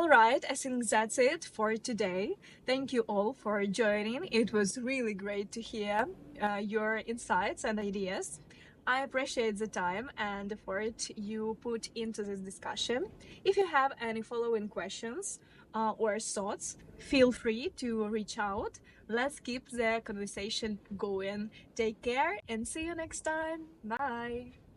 All right, I think that's it for today. Thank you all for joining. It was really great to hear uh, your insights and ideas. I appreciate the time and effort you put into this discussion. If you have any following questions uh, or thoughts, feel free to reach out. Let's keep the conversation going. Take care and see you next time. Bye!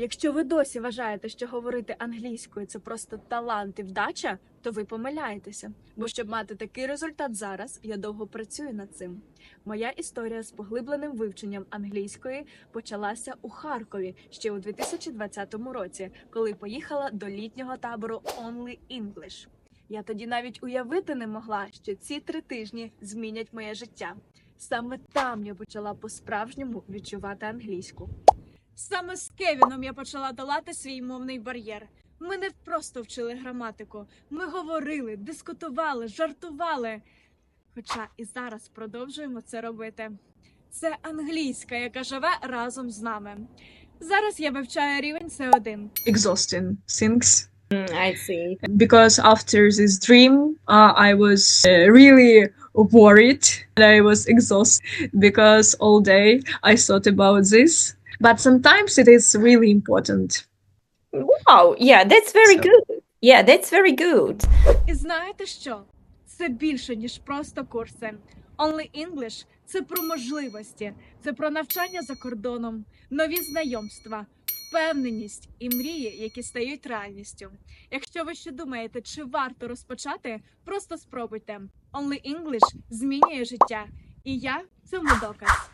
Якщо ви досі вважаєте, що говорити англійською це просто талант і вдача, то ви помиляєтеся. Бо щоб мати такий результат зараз, я довго працюю над цим. Моя історія з поглибленим вивченням англійської почалася у Харкові ще у 2020 році, коли поїхала до літнього табору Only English. Я тоді навіть уявити не могла, що ці три тижні змінять моє життя. Саме там я почала по-справжньому відчувати англійську. Саме з Кевіном я почала долати свій мовний бар'єр. Ми не просто вчили граматику, ми говорили, дискутували, жартували. Хоча і зараз продовжуємо це робити. Це англійська, яка живе разом з нами. Зараз я вивчаю рівень С1. exhausting things I see. because after this dream uh, i was uh, really worried and i was exhausted because all day i thought about this but sometimes it is really important Wow, yeah, that's very So- good. Yeah, that's very good. І знаєте що? Це більше, ніж просто курси. Only English – це про можливості, це про навчання за кордоном, нові знайомства, впевненість і мрії, які стають реальністю. Якщо ви ще думаєте, чи варто розпочати, просто спробуйте. Only English змінює життя. І я цьому доказ.